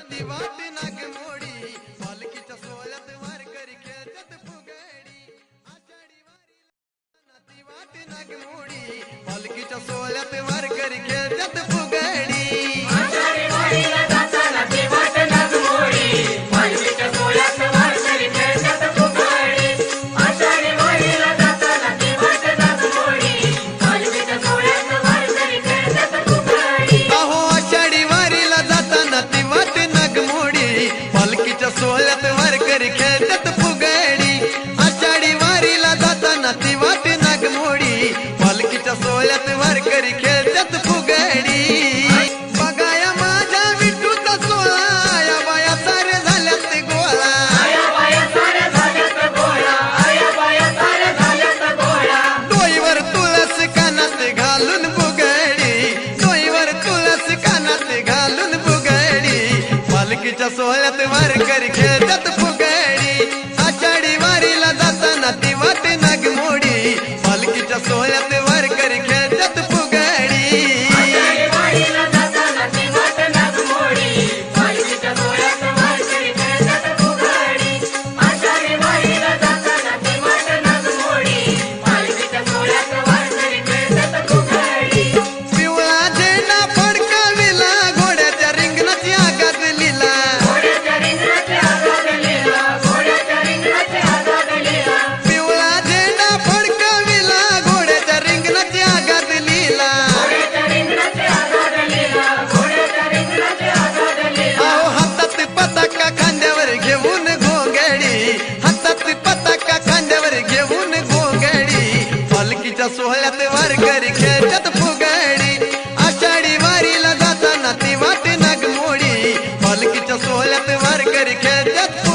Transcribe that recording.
ती वाट नाग मोडी. पालखीच्या सोहळ्यात वारकरी खेळतात फुगडी. आषाढी वारी ती वाट नाग मोडी. पालखीच्या सोहळ्यात वारकरी खेळ वारकरी खेळतात फुगडी. आषाढी वारीला जाताना ती वाट नागमोडी. पालखीच्या सोहळ्यात वारकरी muchas olas te marcan y quédate por या सोहळ्यात वारकरी खेळतात फुगडी आषाढी वारीला जाताना ती वाटे नागमोडी. पालखीच्या सोहळ्यात वारकरी खेळतात